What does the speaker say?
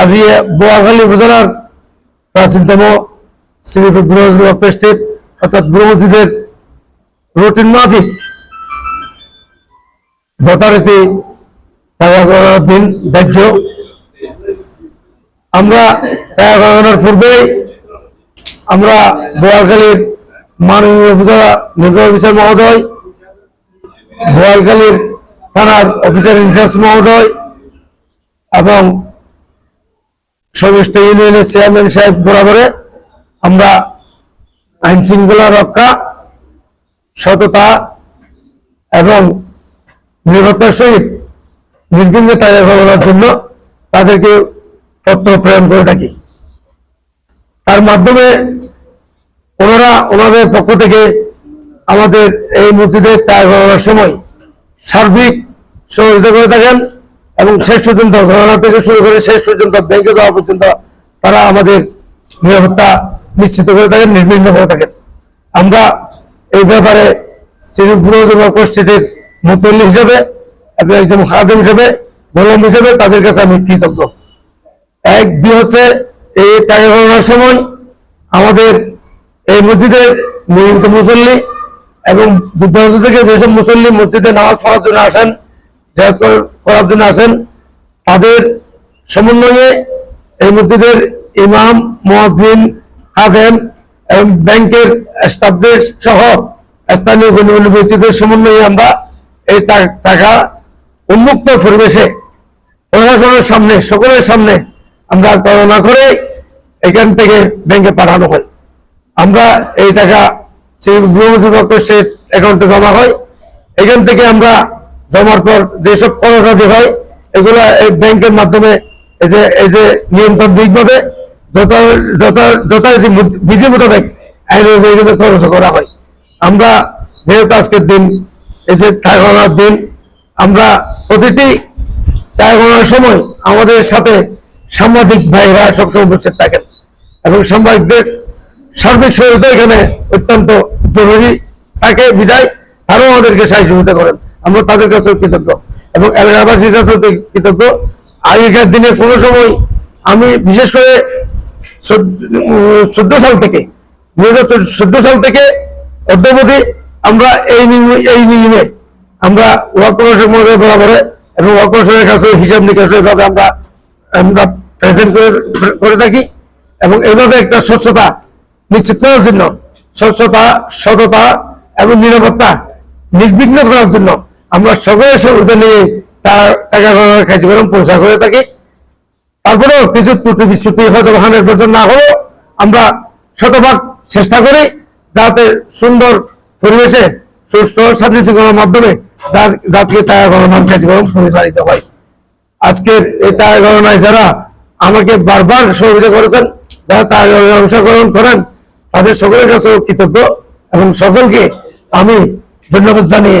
আজি বোয়াখালী উপজেলার প্রাচীনতম অর্থাৎ রুটিন মাফিক যথারীতি দিন ধার্য। আমরা টাকা পূর্বেই আমরা বোয়ালখালীর মাননীয় উপজেলা নির্বাহী অফিসার মহোদয় বোয়ালখালীর থানার অফিসার ইনচার্জ মহোদয় এবং সমস্ত ইউনিয়নের চেয়ারম্যান সাহেব বরাবরে আমরা আইন শৃঙ্খলা রক্ষা, সততা এবং নিরাপত্তার সহিত নির্বিঘ্নে তাদের করার জন্য তাদেরকে পত্র প্রেরণ করে থাকি। তার মাধ্যমে ওনারা ওনাদের পক্ষ থেকে আমাদের এই মসজিদের গণনার সময় সার্বিক সহযোগিতা করে থাকেন। এবং শেষ পর্যন্ত গণনা থেকে শুরু করে শেষ পর্যন্ত ব্যাংকে যাওয়া পর্যন্ত তারা আমাদের নিরাপত্তা নিশ্চিত করে থাকেন, নির্বিঘ্ন করে থাকেন। আমরা এই ব্যাপারে শ্রীপুর উপস্থিতির মুতল্লি হিসেবে এবং একজন খাদিম হিসেবে, গোলাম হিসেবে তাদের কাছে আমি কৃতজ্ঞ। এক দুই হচ্ছে এই টাকা গণনার সময় আমাদের এই মসজিদের নিয়মিত মুসল্লি এবং দূরান্ত থেকে যেসব মুসল্লি মসজিদে নামাজ পড়ার জন্য আসেন জায়গাত করার জন্য আসেন। তাদের সমন্বয়ে এই মসজিদের ইমাম মহাদিন হাদেম এবং ব্যাংকের স্টাফদের সহ স্থানীয় গণ্যমান্য ব্যক্তিদের সমন্বয়ে আমরা এই টাকা উন্মুক্ত পরিবেশে প্রশাসনের সামনে, সকলের সামনে আমরা গণনা করে এখান থেকে ব্যাংকে পাঠানো হয়। আমরা এই টাকা সেই গৃহমন্ত্রীপক্ষ সে অ্যাকাউন্টে জমা হয়। এখান থেকে আমরা জমার পর যেসব খরচাদি হয়, এগুলো এই ব্যাংকের মাধ্যমে এই যে এই যে নিয়ন্ত্রণ যথারীতি বিধি মোতাবেক আইন অনুযায়ী খরচ করা হয়। আমরা যেহেতু আজকের দিন, এই যে টাকা গণনার দিন, আমরা প্রতিটি টাকা গণনার সময় আমাদের সাথে সাংবাদিক ভাইরা সবসময় উপস্থিত থাকেন এবং সাংবাদিকদের সার্বিক সহায়তা এখানে অত্যন্ত জরুরি। থাকে বিদায়, তারাও আমাদেরকে সাহায্য সহযোগিতা করেন আমরা তাদের কাছেও কৃতজ্ঞ। এবং এলাকাবাসীর কাছেও কৃতজ্ঞ। আগেকার দিনে কোনো সময় আমি বিশেষ করে চোদ্দ সাল থেকে দুই হাজার চোদ্দ সাল থেকে অদ্যাবধি আমরা এই এই নিয়মে আমরা ওয়াকরসের মধ্যে বরাবরে এবং ওয়াকরসের কাছে হিসাব নিকাশ এভাবে আমরা আমরা প্রেজেন্ট করে করে থাকি এবং এইভাবে একটা স্বচ্ছতা নিশ্চিত করার জন্য, স্বচ্ছতা, সততা এবং নিরাপত্তা নির্বিঘ্ন করার জন্য আমরা সকলের সহযোগিতা নিয়ে তার টাকা কার্যক্রম পরিচালনা করে থাকি তারপরেও কিছু ত্রুটি বিচ্ছুতি হয়তো হান্ড্রেড পার্সেন্ট না হলেও আমরা শতভাগ চেষ্টা করি যাতে সুন্দর পরিবেশে সুস্থ শৃঙ্খলার মাধ্যমে যার জাতীয় টাকা গণনার কার্যক্রম পরিচালিত হয়। আজকের এই টাকা গণনায় যারা আমাকে বারবার সহযোগিতা করেছেন, যারা টাকা গণনায় অংশগ্রহণ করেন, তাদের সকলের কাছে কৃতজ্ঞ এবং সকলকে আমি ধন্যবাদ জানিয়ে